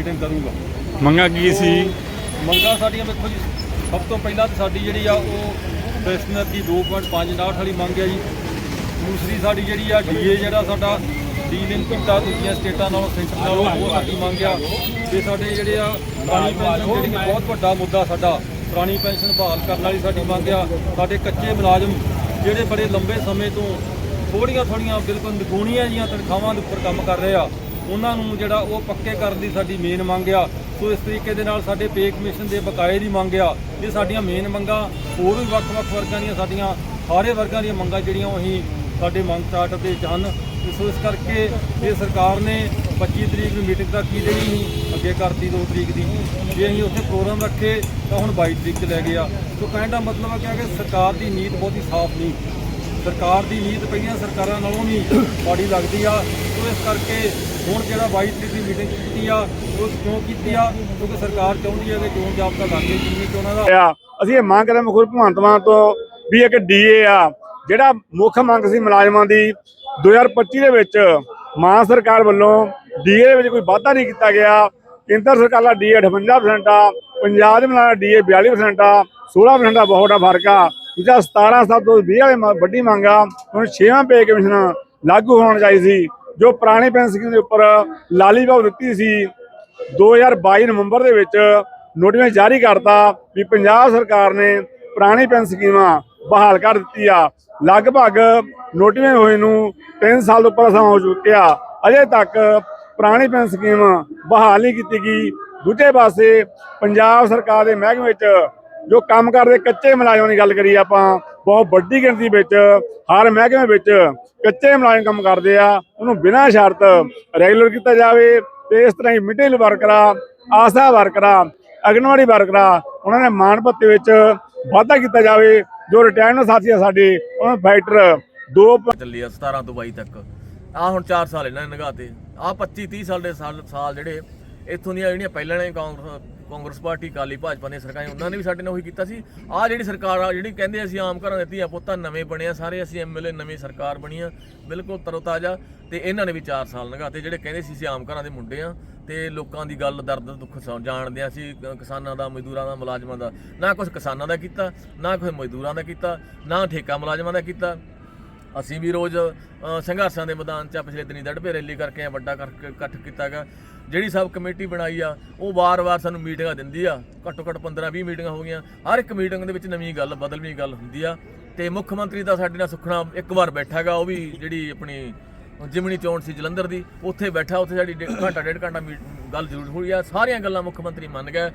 Meeting ਕਰੂੰਗਾ। ਮੰਗਾ ਕੀ ਸੀ? ਮੰਗਾਂ ਸਾਡੀਆਂ ਵੇਖੋ ਜੀ ਸਭ ਤੋਂ ਪਹਿਲਾਂ ਤਾਂ ਸਾਡੀ ਜਿਹੜੀ ਆ ਉਹ ਪੈਨਸ਼ਨਰ ਦੀ 2.5 ਨਾਟ ਵਾਲੀ ਮੰਗ ਹੈ ਜੀ। ਦੂਸਰੀ ਸਾਡੀ ਜਿਹੜੀ ਆ ਡੀਏ ਜਿਹੜਾ ਸਾਡਾ ਡੀਲਿੰਕ ਕੀਤਾ ਦੂਜੀਆਂ ਸਟੇਟਾਂ ਨਾਲੋਂ ਸੈਂਟਰ ਨਾਲੋਂ ਉਹ ਸਾਡੀ ਮੰਗ ਆ। ਤੇ ਸਾਡੇ ਜਿਹੜੇ ਆ ਪੁਰਾਣੀ ਪੈਨਸ਼ਨ ਜਿਹੜੀ ਬਹੁਤ ਵੱਡਾ ਮੁੱਦਾ ਸਾਡਾ ਪੁਰਾਣੀ ਪੈਨਸ਼ਨ ਬਹਾਲ ਕਰਨ ਵਾਲੀ ਸਾਡੀ ਮੰਗ ਆ। ਸਾਡੇ ਕੱਚੇ ਮੁਲਾਜ਼ਮ ਜਿਹੜੇ ਬੜੇ ਲੰਬੇ ਸਮੇਂ ਤੋਂ ਥੋੜੀਆਂ ਥੋੜੀਆਂ ਬਿਲਕੁਲ ਨਿਗੂਣੀਆਂ ਜੀਆਂ ਤਨਖਾਹਾਂ ਦੇ ਉੱਪਰ ਕੰਮ ਕਰ ਰਹੇ ਆ ਉਹਨਾਂ ਨੂੰ ਜਿਹੜਾ ਉਹ ਪੱਕੇ ਕਰਨ ਦੀ ਸਾਡੀ ਮੇਨ ਮੰਗ ਆ। ਸੋ ਇਸ ਤਰੀਕੇ ਦੇ ਨਾਲ ਸਾਡੇ ਪੇ ਕਮਿਸ਼ਨ ਦੇ ਬਕਾਏ ਦੀ ਮੰਗ ਆ। ਇਹ ਸਾਡੀਆਂ ਮੇਨ ਮੰਗਾਂ, ਹੋਰ ਵੀ ਵੱਖ-ਵੱਖ ਵਰਗਾਂ ਦੀਆਂ ਸਾਡੀਆਂ ਸਾਰੇ ਵਰਗਾਂ ਦੀਆਂ ਮੰਗਾਂ ਜਿਹੜੀਆਂ ਉਹ ਅਸੀਂ ਸਾਡੇ ਮੰਗ ਚਾਰਟ ਦੇ ਵਿੱਚ ਹਨ ਸੋ ਇਸ ਕਰਕੇ ਇਹ ਸਰਕਾਰ ਨੇ 25 ਤਰੀਕ ਨੂੰ ਮੀਟਿੰਗ ਤੱਕ ਕੀ ਜਿਹੜੀ ਸੀ? ਅੱਗੇ ਕਰਤੀ 2 ਤਰੀਕ ਦੀ। ਜੇ ਅਸੀਂ ਉੱਥੇ ਪ੍ਰੋਗਰਾਮ ਰੱਖੇ ਤਾਂ ਹੁਣ 22 ਤਰੀਕ ਚ ਲੈ ਗਏ ਆ। ਸੋ ਕਹਿਣ ਦਾ ਮਤਲਬ ਹੈ ਕਿ ਕਿ ਸਰਕਾਰ ਦੀ ਨੀਤ ਬਹੁਤੀ ਸਾਫ਼ ਨਹੀਂ। ਸਰਕਾਰ ਦੀ ਨੀਤ ਪਹਿਲੀਆਂ ਸਰਕਾਰਾਂ ਨਾਲੋਂ ਵੀ ਮਾੜੀ ਲੱਗਦੀ ਆ। ਸੋ ਇਸ ਕਰਕੇ ਹੁਣ ਜਿਹੜਾ 22 ਤਰੀਕ ਦੀ ਮੀਟਿੰਗ ਕੀਤੀ ਆ ਉਹ ਕਿਉਂ ਕੀਤੀ ਆ? ਕਿਉਂਕਿ ਸਰਕਾਰ ਚਾਹੁੰਦੀ ਹੈ ਕਿ ਚੋਣ ਜਾਬਤਾ ਲੱਗੇ ਜਿੰਨੀ ਚੋਣਾਂ ਦਾ। ਅਸੀਂ ਇਹ ਮੰਗ ਕਰਦੇ ਮੁਖਰ ਭਗਵੰਤ ਮਾਨ ਤੋਂ ਵੀ ਇੱਕ ਡੀਏ ਆ, ਜਿਹੜਾ ਮੁੱਖ ਮੰਗ ਸੀ ਮੁਲਾਜ਼ਮਾਂ ਦੀ 2025 ਦੇ ਵਿੱਚ ਮਾਨ ਸਰਕਾਰ ਵੱਲੋਂ ਡੀਏ ਦੇ ਵਿੱਚ ਕੋਈ ਵਾਧਾ ਨਹੀਂ ਕੀਤਾ ਗਿਆ। ਕੇਂਦਰ ਸਰਕਾਰ ਦਾ ਡੀਏ 58% ਆ, ਪੰਜਾਬ ਦੇ ਮੁਲਾਜ਼ਮਾਂ ਦਾ ਡੀਏ 42% ਆ 16% ਦਾ ਬਹੁਤ ਵੱਡਾ ਫ਼ਰਕ ਆ। ਦੂਜਾ 17 ਸਾਲ ਤੋਂ 20 ਵਾਲੇ ਵੱਡੀ ਮੰਗ ਆ। ਹੁਣ 6ਵਾਂ ਪੇ ਕਮਿਸ਼ਨ ਲਾਗੂ ਹੋਣ ਚਾਹੀਦੀ ਸੀ, ਜੋ ਪੁਰਾਣੇ ਪੈਨਸ਼ਨ ਸਕੀਮ ਦੇ ਉੱਪਰ ਲਾਲੀ ਭਾਅ ਦਿੱਤੀ ਸੀ। 2022 ਨਵੰਬਰ ਦੇ ਵਿੱਚ ਨੋਟੀਫਿਕੇਸ਼ਨ ਜਾਰੀ ਕਰਤਾ ਵੀ ਪੰਜਾਬ ਸਰਕਾਰ ਨੇ ਪੁਰਾਣੀ ਪੈਨਸ਼ਨ ਸਕੀਮਾਂ ਬਹਾਲ ਕਰ ਦਿੱਤੀ ਆ। ਲਗਭਗ ਨੋਟੀਫਿਕੇਸ਼ਨ ਹੋਏ ਨੂੰ 3 ਸਾਲ ਤੋਂ ਉੱਪਰ ਸਮਾਂ ਹੋ ਚੁੱਕਿਆ। ਅਜੇ ਤੱਕ ਪੁਰਾਣੀ ਪੈਨਸ਼ਨ ਸਕੀਮ ਬਹਾਲ ਨਹੀਂ ਕੀਤੀ ਗਈ। ਦੂਜੇ ਪਾਸੇ ਪੰਜਾਬ ਸਰਕਾਰ ਦੇ ਮਹਿਕਮੇ ਵਿੱਚ ਜੋ ਕੰਮ ਕਰਦੇ, ਕੱਚੇ ਮੁਲਾਜ਼ਮਾਂ ਦੀ ਗੱਲ ਕਰੀਏ ਆਪਾਂ, ਬਹੁਤ ਵੱਡੀ ਗਿਣਤੀ ਵਿੱਚ, ਹਰ ਮਹਿਕਮੇ ਵਿੱਚ ਕੱਚੇ ਮੁਲਾਜ਼ਮ ਕੰਮ ਕਰਦੇ ਆ, ਉਹਨੂੰ ਬਿਨਾਂ ਸ਼ਰਤ ਰੈਗੂਲਰ ਕੀਤਾ ਜਾਵੇ, ਤੇ ਇਸ ਤਰ੍ਹਾਂ ਹੀ ਮਿਡਲ ਵਰਕਰਾਂ ਆਸਾ ਵਰਕਰਾਂ ਅਗਨਵਾੜੀ ਵਰਕਰਾਂ ਉਹਨਾਂ ਦੇ ਮਾਣ ਭੱਤੇ ਵਿੱਚ ਵਾਧਾ ਕੀਤਾ ਜਾਵੇ, ਜੋ ਰਿਟਾਇਰਡ ਸਾਥੀ ਆ ਸਾਡੇ, ਉਹਨਾਂ ਫਾਈਟਰ ਦੋ ਚੱਲੀ ਆ 17 ਤੋਂ 22 ਤੱਕ। ਆ ਹੁਣ 4 ਸਾਲ ਇਹਨਾਂ ਨੇ ਨਗਾਤੇ ਆ 25 30 ਸਾਲ ਦੇ ਸਾਲ ਸਾਲ ਜਿਹੜੇ ਇੱਥੋਂ ਦੀਆਂ ਜਿਹੜੀਆਂ ਪਹਿਲਾਂ ਨੇ ਕਾਂਗਰਸ ਕਾਂਗਰਸ ਪਾਰਟੀ, ਅਕਾਲੀ ਭਾਜਪਾ ਨੇ ਸਰਕਾਰਾਂ ਉਹਨਾਂ ਨੇ ਵੀ ਸਾਡੇ ਨਾਲ ਉਹੀ ਕੀਤਾ ਸੀ। ਆ ਜਿਹੜੀ ਸਰਕਾਰ ਆ ਜਿਹੜੀ ਕਹਿੰਦੇ ਅਸੀਂ ਆਮ ਘਰਾਂ ਦੇ ਧੀਆਂ ਪੁੱਤਾਂ ਨਵੇਂ ਬਣਿਆ ਸਾਰੇ ਅਸੀਂ ਐਮਐਲਏ ਨਵੀਂ ਸਰਕਾਰ ਬਣੀ ਆ, ਬਿਲਕੁਲ ਤਰੋਤਾਜ਼ਾ ਤੇ ਇਹਨਾਂ ਨੇ ਵੀ 4 ਸਾਲ ਨਗਾਤੇ ਜਿਹੜੇ ਕਹਿੰਦੇ ਸੀ ਅਸੀਂ ਆਮ ਘਰਾਂ ਦੇ ਮੁੰਡੇ ਆ, ਤੇ ਲੋਕਾਂ ਦੀ ਗੱਲ ਦਰਦ ਦੁੱਖ ਜਾਣਦੇ ਆ ਅਸੀਂ ਕਿਸਾਨਾਂ ਦਾ, ਮਜ਼ਦੂਰਾਂ ਦਾ, ਮੁਲਾਜ਼ਮਾਂ ਦਾ, ਨਾ ਕੁਝ ਕਿਸਾਨਾਂ ਦਾ ਕੀਤਾ, ਨਾ ਕੋਈ ਮਜ਼ਦੂਰਾਂ ਦਾ ਕੀਤਾ, ਨਾ ਠੇਕਾ ਮੁਲਾਜ਼ਮਾਂ ਦਾ ਕੀਤਾ। ਅਸੀਂ ਵੀ ਰੋਜ਼ ਸੰਘਰਸ਼ਾਂ ਦੇ ਮੈਦਾਨ 'ਚ ਪਿਛਲੇ ਦਿਨੀ ਦੜਪੇ ਰੈਲੀ ਕਰਕੇ ਆਏ, ਵੱਡਾ ਕਰਕੇ ਇਕੱਠ ਕੀਤਾ ਗਾ ਜਿਹੜੀ ਸਬ ਕਮੇਟੀ ਬਣਾਈ ਆ ਉਹ ਵਾਰ-ਵਾਰ ਸਾਨੂੰ ਮੀਟਿੰਗਾਂ ਦਿੰਦੀ ਆ। ਘੱਟੋ ਘੱਟ 15-20 ਮੀਟਿੰਗਾਂ ਹੋ ਗਈਆਂ। ਹਰ ਇੱਕ ਮੀਟਿੰਗ ਦੇ ਵਿੱਚ ਨਵੀਂ ਗੱਲ ਬਦਲਵੀਂ ਗੱਲ ਹੁੰਦੀ ਆ। ਤੇ ਮੁੱਖ ਮੰਤਰੀ ਦਾ ਸਾਡੇ ਨਾਲ ਸੁਖਣਾ ਇੱਕ ਵਾਰ ਬੈਠਾਗਾ ਉਹ ਵੀ ਜਿਹੜੀ ਆਪਣੀ ਜਿਮਣੀ ਚੋਣ ਸੀ ਜਲੰਧਰ ਦੀ ਉੱਥੇ ਬੈਠਾ ਉੱਥੇ ਸਾਡੀ ਡੇਢ ਘੰਟਾ ਡੇਢ ਘੰਟਾ ਮੀ- ਗੱਲ ਜ਼ਰੂਰ ਹੋਈ ਆ। ਸਾਰੀਆਂ ਗੱਲਾਂ ਮੁੱਖ ਮੰਤਰੀ ਮੰਨ ਗਏ ਵੀ